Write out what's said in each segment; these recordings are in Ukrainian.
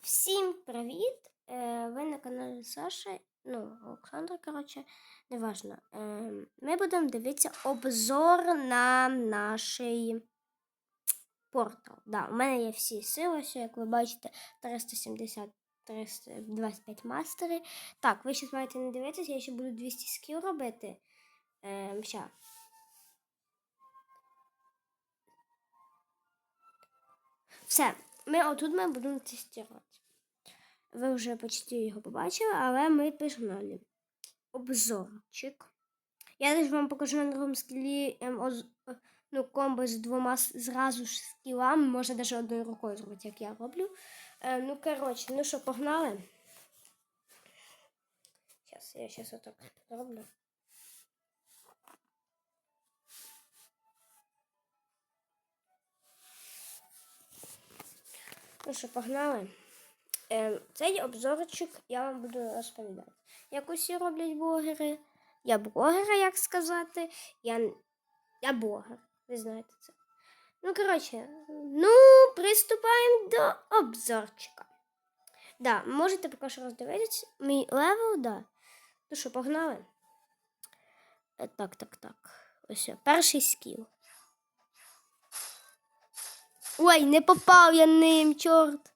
Всім привіт! Е, Ви на каналі Саша, ну, Олександра, коротше, неважно. Е, Ми будемо дивитися обзор на наш портал. Да, у мене є всі сили, що, як ви бачите, 370 325 мастери. Так, ви зараз маєте не дивитися, я ще буду 200 скіл робити. Е, ща. Все, ми отут ми будемо тестувати. Ви вже почти його побачили, але ми пішли. Обзорчик. Я теж вам покажу на другому скілі ем, е, ну, комбо з двома зразу ж скілами. Можна навіть одною рукою зробити, як я роблю. Е, ну, коротше, ну що, погнали? Зараз, я зараз отак зроблю. Ну що, погнали? Ем, цей обзорчик я вам буду розповідати. Як усі роблять блогери. Я блогер, як сказати. Я, я блогер. Ви знаєте це. Ну, коротше, ну, приступаємо до обзорчика. Да, можете поки що роздивитися. Мій левел, да. Ну що, погнали? Е, Так, так, так. Ось, перший скіл. Ой, не попав я ним, чорт.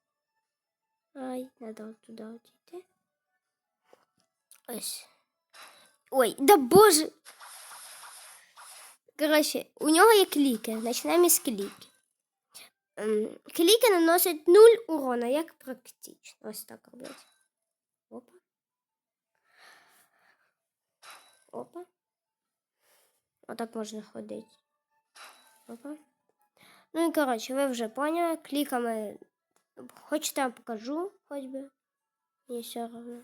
Ай, надо от туди дійти. Ось. Ой, да боже. Коротше, у нього є кліки. Почнемо із кліки. Ем, Кліки наносять 0 урона, як практично. Ось так роблять. Опа. Опа. Отак можна ходити. Опа. Ну і коротше, ви вже поняли, кліками Хочете, я вам покажу, хоть бы. Мне все равно.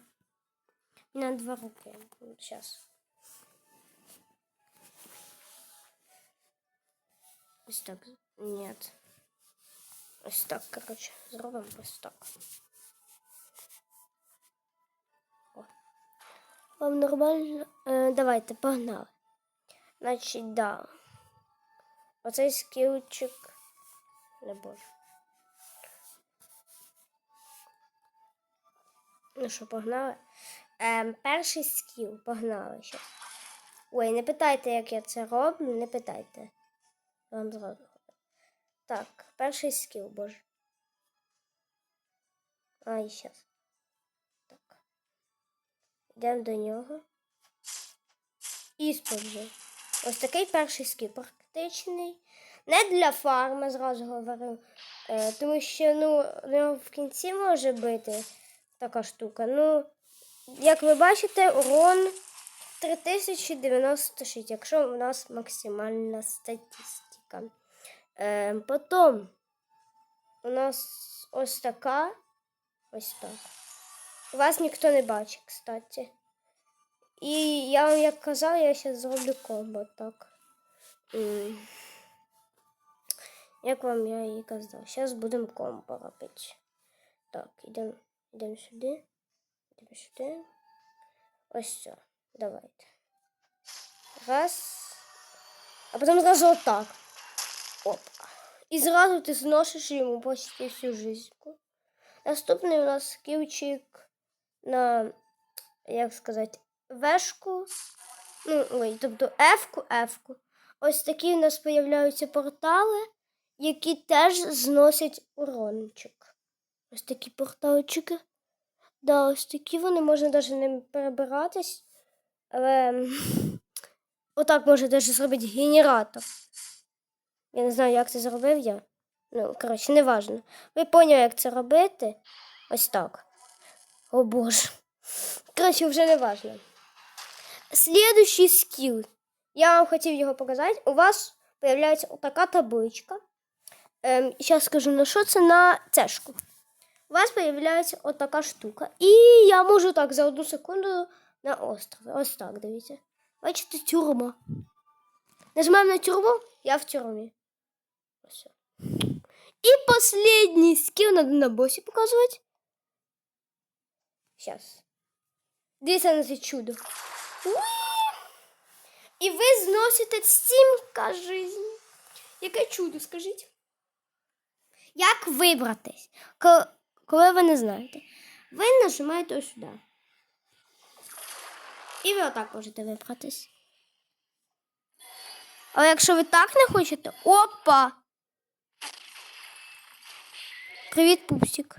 На два руки. Сейчас. Ось так. Нет. Ось так, короче. Зробимо ось так. О. Вам нормально? Е, давайте, погнали. Значить, да. Оцей скілчик. Не боже. Ну що, погнали? Ем, перший скіл, погнали ще. Ой, не питайте, як я це роблю, не питайте. Вам зразу. Так, перший скіл, боже. А, і щас. Так. Йдемо до нього. І споджу. Ось такий перший скіл, практичний. Не для фарми, зразу говорю. Е, тому що ну, в кінці може бити така штука. Ну, як ви бачите, урон 3096, якщо у нас максимальна статистика. Е, потім у нас ось така. Ось так. Вас ніхто не бачить, кстати. І я вам як казав, я зараз зроблю комбо так. М. Як вам я і казав, зараз будемо комбо робити. Так, ідемо. Йдемо сюди. Йдемо сюди. Ось все. Давайте. Раз. А потім зразу отак. Оп. І зразу ти зносиш йому почти всю жизнь. Наступний у нас скілчик на, як сказати, вешку. Ну, ой, тобто ефку, ефку. Ось такі у нас появляються портали, які теж зносять урончик. Ось такі порталчики. Да, ось такі вони можна навіть не перебиратись. Але отак можна навіть зробити генератор. Я не знаю, як це зробив я. Ну, коротше, не важно. Ви поняли, як це робити. Ось так. О боже. Коротше, вже не важно. Слідуючий скіл. Я вам хотів його показати. У вас появляється така табличка. Ем, зараз скажу, на що це на цешку. У вас появляється отака штука. І я можу так за одну секунду на острові. Ось так, дивіться. Бачите, тюрма. Нажимаємо на тюрму, я в тюрмі. Ось. І останній скіл надо на босі показувати. Зараз. Дивіться на це чудо. Уі! І ви зносите стімка жизнь. Яке чудо, скажіть? Як вибратись? Ко- коли ви не знаєте, ви нажимаєте ось сюди. І ви отак можете вибратись. Але якщо ви так не хочете, опа! Привіт, пупсик.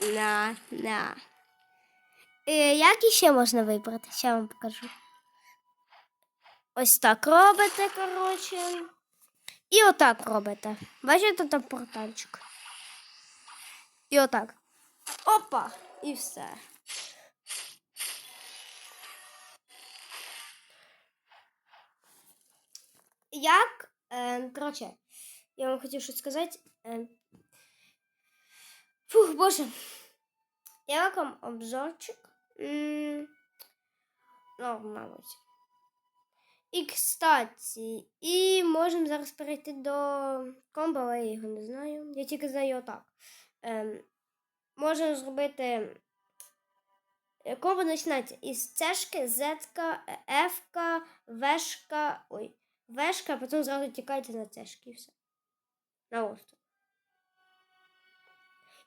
На, на. Е, як іще можна вибрати? Ще вам покажу. Ось так робите, коротше. І отак робите. Бачите там портальчик. І отак. Опа! І все. Як, е, коротше, я вам хотів щось сказати. Е, фух, боже. Я вам обзорчик. М, Ну, мабуть. І, кстати, і можемо зараз перейти до комбо, але я його не знаю. Я тільки знаю отак. Ем, можемо зробити. е, Комбо починається із цешки, зетка, ефка, вешка. Ой, вешка, а потім зразу тікайте на цешки і все. На остров.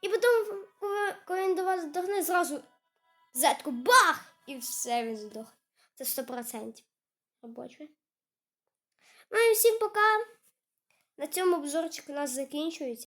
І потім, коли, він до вас здохне, зразу зетку бах! І все він здох. Це 100% робоче. Ну і всім пока. На цьому обзорчик у нас закінчується.